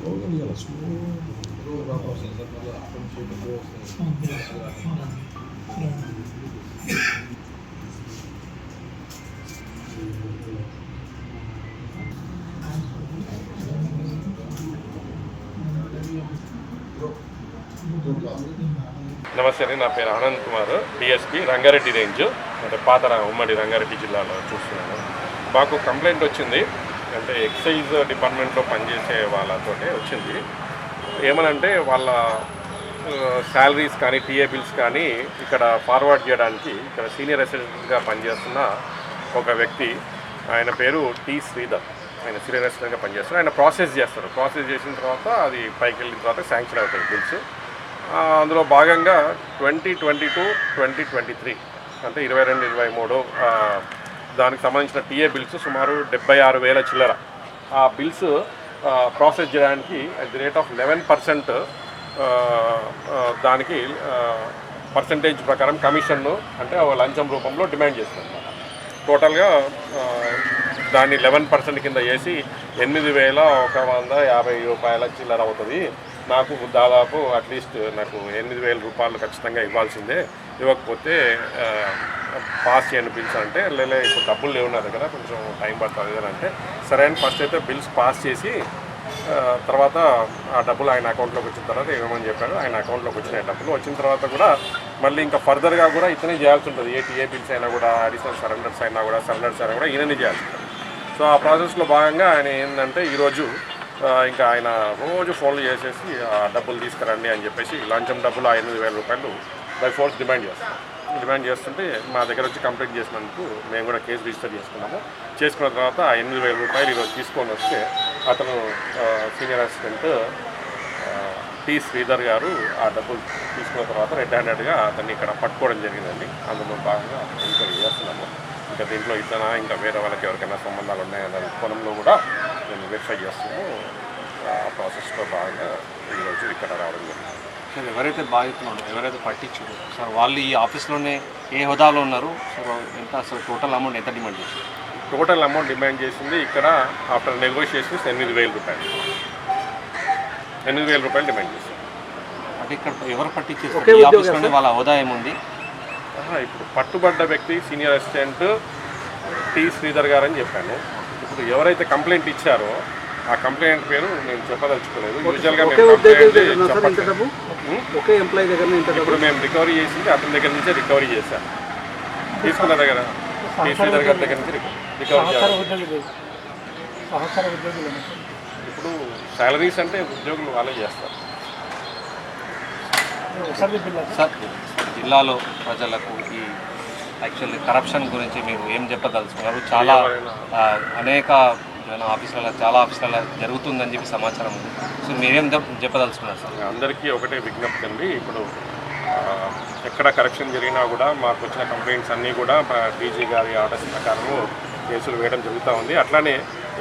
నమస్తే అండి నా పేరు ఆనంద్ కుమార్. డిఎస్పి రంగారెడ్డి రేంజ్ అంటే పాత ఉమ్మడి రంగారెడ్డి జిల్లాలో చూస్తున్నాను. మాకు కంప్లైంట్ వచ్చింది. అంటే ఎక్సైజ్ డిపార్ట్మెంట్లో పనిచేసే వాళ్ళతోటే వచ్చింది. ఏమనంటే వాళ్ళ శాలరీస్ కానీ పిఏ బిల్స్ కానీ ఇక్కడ ఫార్వర్డ్ చేయడానికి ఇక్కడ సీనియర్ అసిస్టెంట్గా పనిచేస్తున్న ఒక వ్యక్తి ఆయన పేరు టి శ్రీధర్. ఆయన సీనియర్ అసిస్టెంట్గా పనిచేస్తారు ఆయన ప్రాసెస్ చేస్తారు. ప్రాసెస్ చేసిన తర్వాత అది పైకి వెళ్ళిన తర్వాత శాంక్షన్ అవుతాయి బిల్స్. అందులో భాగంగా twenty twenty two twenty twenty three అంటే ఇరవై రెండు ఇరవై మూడు దానికి సంబంధించిన టీఏ బిల్స్ సుమారు డెబ్బై ఆరు వేల చిల్లర. ఆ బిల్స్ ప్రాసెస్ చేయడానికి at the rate of eleven percent దానికి పర్సంటేజ్ ప్రకారం కమిషన్ను అంటే ఒక లంచం రూపంలో డిమాండ్ చేస్తుంది టోటల్గా దాన్ని లెవెన్ పర్సెంట్ కింద వేసి ఎనిమిది వేల ఒక వంద యాభై రూపాయల చిల్లర అవుతుంది. నాకు దాదాపు అట్లీస్ట్ నాకు ఎనిమిది వేల రూపాయలు ఖచ్చితంగా ఇవ్వాల్సిందే. ఇవ్వకపోతే పాస్ చేయండి బిల్స్ అంటే లేలే ఇప్పుడు డబ్బులు లేవు నా దగ్గర కొంచెం టైం పడుతుంది అని అంటే సరే అని ఫస్ట్ అయితే బిల్స్ పాస్ చేసి తర్వాత ఆ డబ్బులు ఆయన అకౌంట్లోకి వచ్చిన తర్వాత ఏమని చెప్పాడు ఆయన అకౌంట్లోకి వచ్చినాయి డబ్బులు. వచ్చిన తర్వాత కూడా మళ్ళీ ఇంకా ఫర్దర్గా కూడా ఇతనే చేయాల్సి ఉంటుంది. ఏ టీఏ బిల్స్ అయినా కూడా అడిషనల్ సరెండర్స్ అయినా కూడా సరెండర్స్ అయినా కూడా ఈయననే చేయాల్సి ఉంటుంది సో ఆ ప్రాసెస్లో భాగంగా ఆయన ఏంటంటే ఈరోజు ఇంకా ఆయన రోజు ఫోన్లు చేసేసి ఆ డబ్బులు తీసుకురండి అని చెప్పేసి లంచం డబ్బులు ఆ ఎనిమిది వేల రూపాయలు బై ఫోర్స్ డిమాండ్ చేస్తాం డిమాండ్ చేస్తుంటే మా దగ్గర వచ్చి కంప్లైంట్ చేసినందుకు మేము కూడా కేసు రిజిస్టర్ చేసుకున్నాము. చేసుకున్న తర్వాత ఆ ఎనిమిది వేల రూపాయలు ఈరోజు తీసుకొని వస్తే అతను సీనియర్ అసిస్టెంట్ టి శ్రీధర్ గారు ఆ డబ్బులు తీసుకున్న తర్వాత రెడ్ హ్యాండెడ్గా అతన్ని ఇక్కడ పట్టుకోవడం జరిగిందండి. అందులో భాగంగా ఎంక్వైరీ చేస్తున్నాము. ఇంకా దీంట్లో ఇతన ఇంకా వేరే వాళ్ళకి ఎవరికైనా సంబంధాలు ఉన్నాయన్న కోణంలో కూడా నేను వెరిఫై చేస్తున్నాము. ఆ ప్రాసెస్లో భాగంగా ఈరోజు ఇక్కడ రావడం జరిగింది. సార్ ఎవరైతే బాధితులు ఉన్నారో ఎవరైతే పట్టించారో సార్ వాళ్ళు ఈ ఆఫీస్లోనే ఏ హోదాలో ఉన్నారు? సార్ ఎంత అసలు టోటల్ అమౌంట్ ఎంత డిమాండ్ చేశారు? టోటల్ అమౌంట్ డిమాండ్ చేసింది ఇక్కడ ఆఫ్టర్ నెగోషియేషన్స్ ఎనిమిది వేల రూపాయలు. ఎనిమిది వేల రూపాయలు డిమాండ్ చేసింది అంటే ఇక్కడ ఎవరు పట్టించేస్తారు ఈ ఆఫీస్లోనే వాళ్ళ హోదా ఏముంది? ఇప్పుడు పట్టుబడ్డ వ్యక్తి సీనియర్ అసిస్టెంట్ టి శ్రీధర్ గారు అని చెప్పాను. ఇప్పుడు ఎవరైతే కంప్లైంట్ ఇచ్చారో ఆ కంప్లైంట్ పేరు నేను చెప్పదలుచుకోలేదు. యూజువల్గా ఒకే దగ్గర ఎంప్లాయీ ఇప్పుడు మేము రికవరీ చేసింది అతని దగ్గర నుంచే రికవరీ చేశాం. తీసుకున్న దగ్గర శ్రీధర్ గారి దగ్గర నుంచి రికవరీ ఇప్పుడు శాలరీస్ అంటే ఉద్యోగులు వాళ్ళే చేస్తారు. సార్ జిల్లాలో ప్రజలకు ఈ యాక్చువల్లీ కరప్షన్ గురించి మీరు ఏం చెప్పదలుచుకున్నారు? చాలా అనేక ఏమైనా ఆఫీసులలో చాలా ఆఫీసులలో జరుగుతుందని చెప్పి సమాచారం ఉంది. సో మీరేం చెప్పదలుచుకున్నారు సార్? అందరికీ ఒకటే విజ్ఞప్తి అండి. ఇప్పుడు ఎక్కడ కరెక్షన్ జరిగినా కూడా మాకు వచ్చిన కంప్లైంట్స్ అన్నీ కూడా డీజీ గారి ఆర్డర్స్ ప్రకారము కేసులు వేయడం జరుగుతూ ఉంది. అట్లానే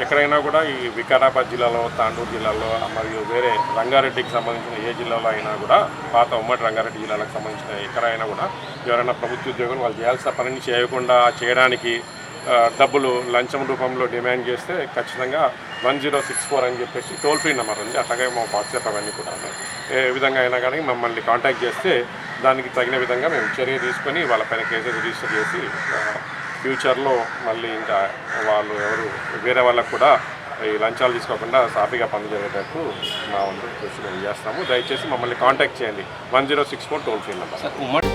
ఎక్కడైనా కూడా ఈ వికారాబాద్ జిల్లాలో తాండూరు జిల్లాలో మరియు వేరే రంగారెడ్డికి సంబంధించిన ఏ జిల్లాలో అయినా కూడా పాత ఉమ్మడి రంగారెడ్డి జిల్లాలకు సంబంధించిన ఎక్కడైనా కూడా ఎవరైనా ప్రభుత్వ ఉద్యోగులు వాళ్ళు చేయాల్సిన పనిని చేయకుండా చేయడానికి డబ్బులు లంచం రూపంలో డిమాండ్ చేస్తే ఖచ్చితంగా వన్ జీరో సిక్స్ ఫోర్ అని చెప్పేసి టోల్ ఫ్రీ నెంబర్ ఉంది. అట్లాగే మా వాట్సాప్ అవన్నీ కూడా ఏ విధంగా అయినా కానీ మమ్మల్ని కాంటాక్ట్ చేస్తే దానికి తగిన విధంగా మేము చర్య తీసుకొని వాళ్ళపైన కేసెస్ రిజిస్టర్ చేసి ఫ్యూచర్లో మళ్ళీ ఇంకా వాళ్ళు ఎవరు వేరే వాళ్ళకు కూడా ఈ లంచాలు తీసుకోకుండా సాఫీగా పనులు జరిగేటట్టు మా వంతు కృషి చేస్తాము దయచేసి మమ్మల్ని కాంటాక్ట్ చేయండి. One zero six four toll free number.